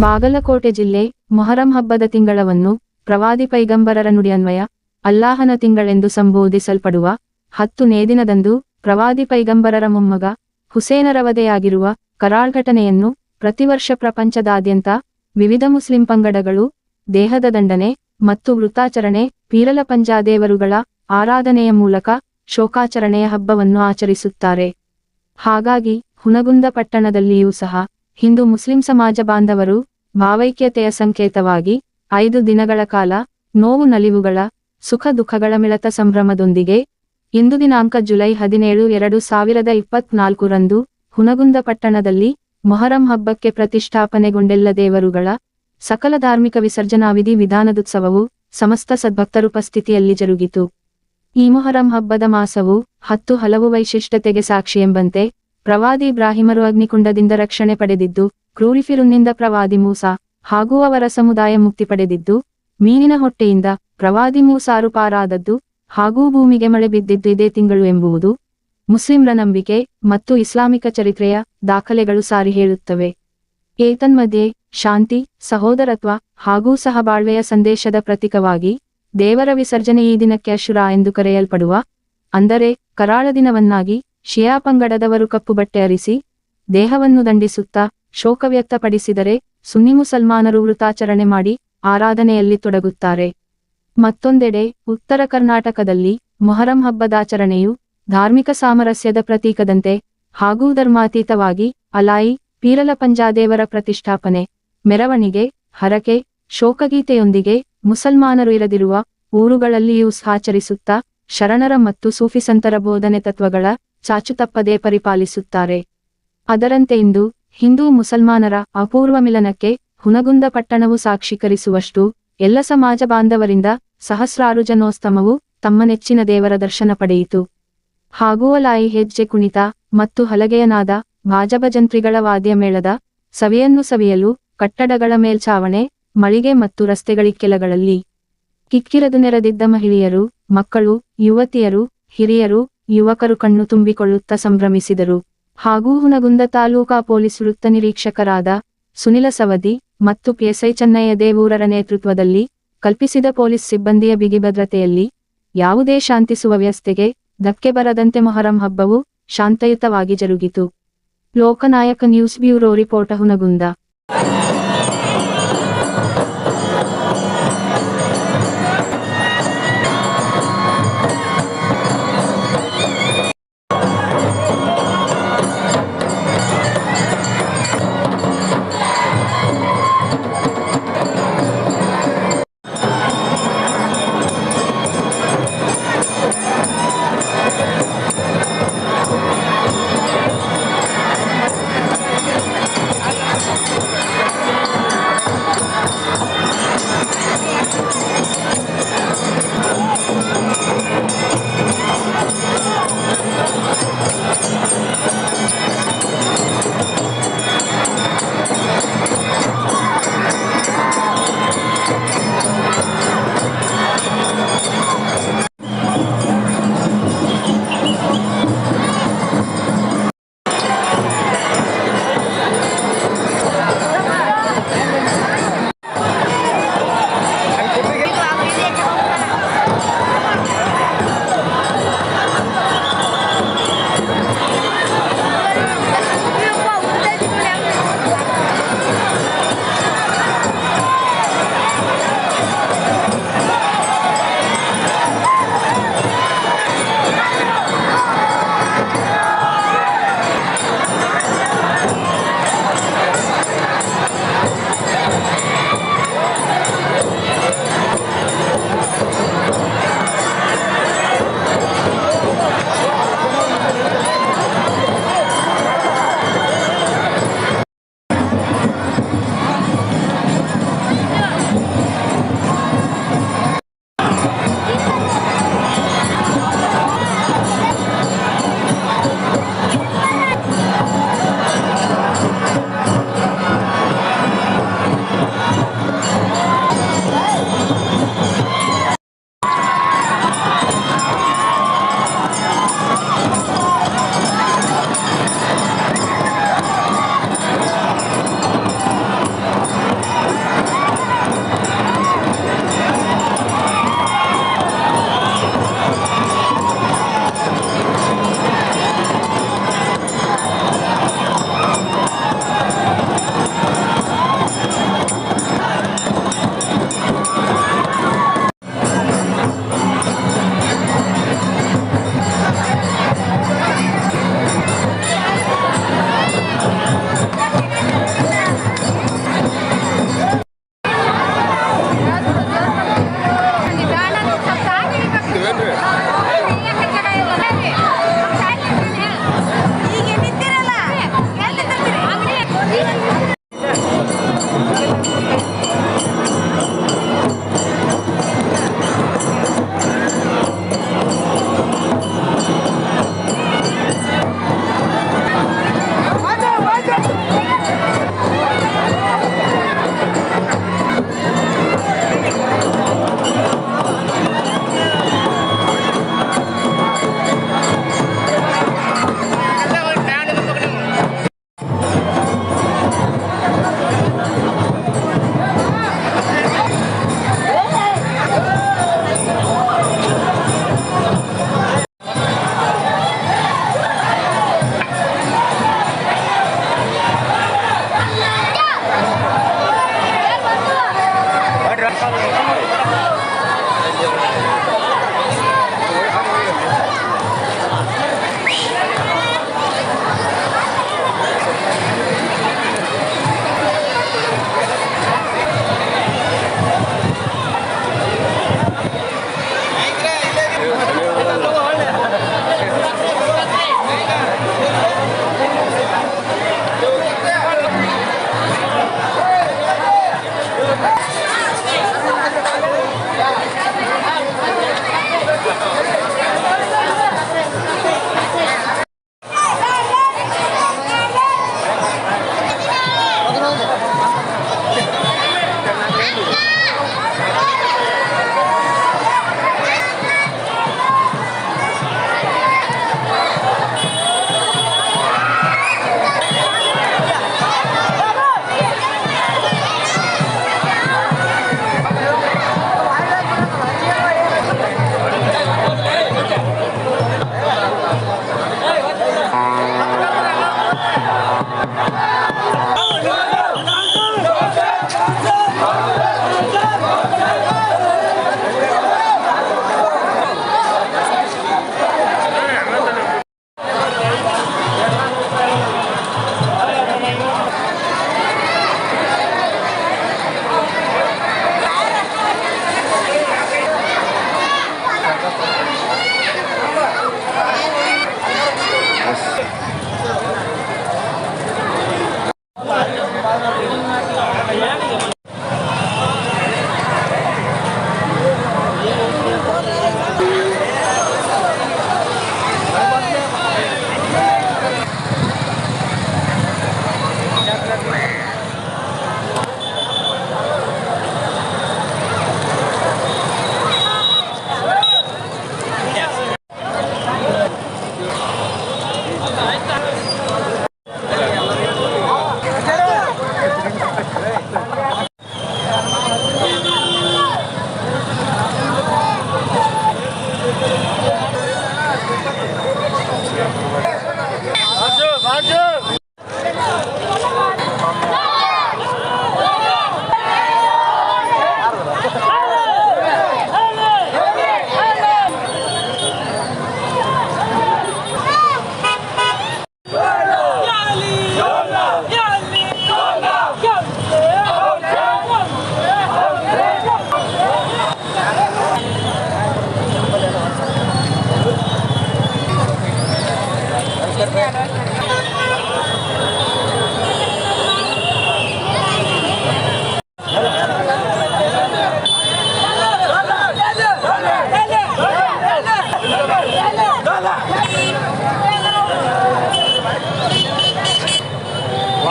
ಬಾಗಲಕೋಟೆ ಜಿಲ್ಲೆ ಮೊಹರಂ ಹಬ್ಬದ ತಿಂಗಳವನ್ನು ಪ್ರವಾದಿ ಪೈಗಂಬರರ ನುಡಿಯನ್ವಯ ಅಲ್ಲಾಹನ ತಿಂಗಳೆಂದು ಸಂಬೋಧಿಸಲ್ಪಡುವ ಹತ್ತು ನೇ ದಿನದಂದು ಪ್ರವಾದಿ ಪೈಗಂಬರರ ಮೊಮ್ಮಗ ಹುಸೇನರ ವಧೆಯಾಗಿರುವ ಕರಾಳ್ ಘಟನೆಯನ್ನು ಪ್ರತಿವರ್ಷ ಪ್ರಪಂಚದಾದ್ಯಂತ ವಿವಿಧ ಮುಸ್ಲಿಂ ಪಂಗಡಗಳು, ದೇಹದ ದಂಡನೆ ಮತ್ತು ವೃತ್ತಾಚರಣೆ, ಪೀರಲ ಪಂಜಾದೇವರುಗಳ ಆರಾಧನೆಯ ಮೂಲಕ ಶೋಕಾಚರಣೆಯ ಹಬ್ಬವನ್ನು ಆಚರಿಸುತ್ತಾರೆ. ಹಾಗಾಗಿ ಹುನಗುಂದ ಪಟ್ಟಣದಲ್ಲಿಯೂ ಸಹ ಹಿಂದೂ ಮುಸ್ಲಿಂ ಸಮಾಜ ಬಾಂಧವರು ಭಾವೈಕ್ಯತೆಯ ಸಂಕೇತವಾಗಿ ಐದು ದಿನಗಳ ಕಾಲ ನೋವು ನಲಿವುಗಳ, ಸುಖ ದುಃಖಗಳ ಮಿಳತ ಸಂಭ್ರಮದೊಂದಿಗೆ ಇಂದು ದಿನಾಂಕ ಜುಲೈ ಹದಿನೇಳು ಎರಡು ಸಾವಿರದ ಇಪ್ಪತ್ನಾಲ್ಕರಂದು ಹುನಗುಂದ ಪಟ್ಟಣದಲ್ಲಿ ಮೊಹರಂ ಹಬ್ಬಕ್ಕೆ ಪ್ರತಿಷ್ಠಾಪನೆಗೊಂಡೆಲ್ಲ ದೇವರುಗಳ ಸಕಲ ಧಾರ್ಮಿಕ ವಿಸರ್ಜನಾ ವಿಧಿ ವಿಧಾನದುತ್ಸವವು ಸಮಸ್ತ ಸದ್ಭಕ್ತರುಪಸ್ಥಿತಿಯಲ್ಲಿ ಜರುಗಿತು. ಈ ಮೊಹರಂ ಹಬ್ಬದ ಮಾಸವು ಹತ್ತು ಹಲವು ವೈಶಿಷ್ಟ್ಯತೆಗೆ ಸಾಕ್ಷಿ ಎಂಬಂತೆ ಪ್ರವಾದಿ ಇಬ್ರಾಹಿಮರು ಅಗ್ನಿಕುಂಡದಿಂದ ರಕ್ಷಣೆ ಪಡೆದಿದ್ದು, ಕ್ರೂರಿಫಿರುನ್ನಿಂದ ಪ್ರವಾದಿ ಮೂಸ ಹಾಗೂ ಅವರ ಸಮುದಾಯ ಮುಕ್ತಿ ಪಡೆದಿದ್ದು, ಮೀನಿನ ಹೊಟ್ಟೆಯಿಂದ ಪ್ರವಾದಿ ಮೂಸಾರು ಪಾರಾದದ್ದು ಹಾಗೂ ಭೂಮಿಗೆ ಮಳೆ ಬಿದ್ದಿದ್ದು ಇದೇ ತಿಂಗಳು ಎಂಬುವುದು ಮುಸ್ಲಿಂರ ನಂಬಿಕೆ ಮತ್ತು ಇಸ್ಲಾಮಿಕ ಚರಿತ್ರೆಯ ದಾಖಲೆಗಳು ಸಾರಿ ಹೇಳುತ್ತವೆ. ಏತನ್ಮಧ್ಯೆ, ಶಾಂತಿ, ಸಹೋದರತ್ವ ಹಾಗೂ ಸಹಬಾಳ್ವೆಯ ಸಂದೇಶದ ಪ್ರತೀಕವಾಗಿ ದೇವರ ವಿಸರ್ಜನೆ ಈ ದಿನಕ್ಕೆ ಅಶುರ ಎಂದು ಕರೆಯಲ್ಪಡುವ, ಅಂದರೆ ಕರಾಳ ದಿನವನ್ನಾಗಿ ಶಿಯಾ ಪಂಗಡದವರು ಕಪ್ಪು ಬಟ್ಟೆ ಅರಿಸಿ, ದೇಹವನ್ನು ದಂಡಿಸುತ್ತಾ ಶೋಕ ವ್ಯಕ್ತಪಡಿಸಿದರೆ ಸುನ್ನಿ ಮುಸಲ್ಮಾನರು ವೃತಾಚರಣೆ ಮಾಡಿ ಆರಾಧನೆಯಲ್ಲಿ ತೊಡಗುತ್ತಾರೆ. ಮತ್ತೊಂದೆಡೆ, ಉತ್ತರ ಕರ್ನಾಟಕದಲ್ಲಿ ಮೊಹರಂ ಹಬ್ಬದಾಚರಣೆಯು ಧಾರ್ಮಿಕ ಸಾಮರಸ್ಯದ ಪ್ರತೀಕದಂತೆ ಹಾಗೂ ಧರ್ಮಾತೀತವಾಗಿ ಅಲಾಯಿ ಪೀರಲ ಪಂಜಾದೇವರ ಪ್ರತಿಷ್ಠಾಪನೆ, ಮೆರವಣಿಗೆ, ಹರಕೆ, ಶೋಕಗೀತೆಯೊಂದಿಗೆ ಮುಸಲ್ಮಾನರು ಇರದಿರುವ ಊರುಗಳಲ್ಲಿಯೂ ಆಚರಿಸುತ್ತಾ ಶರಣರ ಮತ್ತು ಸೂಫಿಸಂತರ ಬೋಧನೆ ತತ್ವಗಳ ಚಾಚುತಪ್ಪದೇ ಪರಿಪಾಲಿಸುತ್ತಾರೆ. ಅದರಂತೆ ಇಂದು ಹಿಂದೂ ಮುಸಲ್ಮಾನರ ಅಪೂರ್ವ ಮಿಲನಕ್ಕೆ ಹುನಗುಂದ ಪಟ್ಟಣವು ಸಾಕ್ಷೀಕರಿಸುವಷ್ಟು ಎಲ್ಲ ಸಮಾಜ ಬಾಂಧವರಿಂದ ಸಹಸ್ರಾರು ಜನೋಸ್ತಮವು ತಮ್ಮ ನೆಚ್ಚಿನ ದೇವರ ದರ್ಶನ ಪಡೆಯಿತು. ಹಾಗೂ ಅಲಾಯಿ ಹೆಜ್ಜೆ ಕುಣಿತ ಮತ್ತು ಹಲಗೆಯನಾದ ಭಾಜಭಜಂತ್ರಿಗಳ ವಾದ್ಯ ಮೇಳದ ಸವಿಯನ್ನು ಸವಿಯಲು ಕಟ್ಟಡಗಳ ಮೇಲ್ಛಾವಣೆ, ಮಳಿಗೆ ಮತ್ತು ರಸ್ತೆಗಳಿಕ್ಕೆಲಗಳಲ್ಲಿ ಕಿಕ್ಕಿರದು ನೆರೆದಿದ್ದ ಮಹಿಳೆಯರು, ಮಕ್ಕಳು, ಯುವತಿಯರು, ಹಿರಿಯರು ಯುವಕರು ಕಣ್ಣು ತುಂಬಿಕೊಳ್ಳುತ್ತಾ ಸಂಭ್ರಮಿಸಿದರು. ಹಾಗೂ ಹುನಗುಂದ ತಾಲೂಕಾ ಪೊಲೀಸ್ ವೃತ್ತ ನಿರೀಕ್ಷಕರಾದ ಸುನಿಲ ಸವದಿ ಮತ್ತು ಪಿಎಸ್ಐ ಚೆನ್ನಯ್ಯ ದೇವೂರರ ನೇತೃತ್ವದಲ್ಲಿ ಕಲ್ಪಿಸಿದ ಪೊಲೀಸ್ ಸಿಬ್ಬಂದಿಯ ಬಿಗಿ ಭದ್ರತೆಯಲ್ಲಿ ಯಾವುದೇ ಶಾಂತಿಸುವ ವ್ಯವಸ್ಥೆಗೆ ಧಕ್ಕೆ ಬರದಂತೆ ಮೊಹರಂ ಹಬ್ಬವು ಶಾಂತಯುತವಾಗಿ ಜರುಗಿತು. Lokanayaka news bureau report Hungund.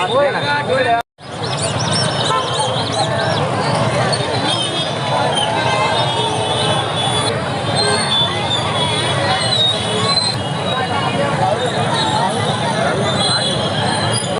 Fuera, fuera.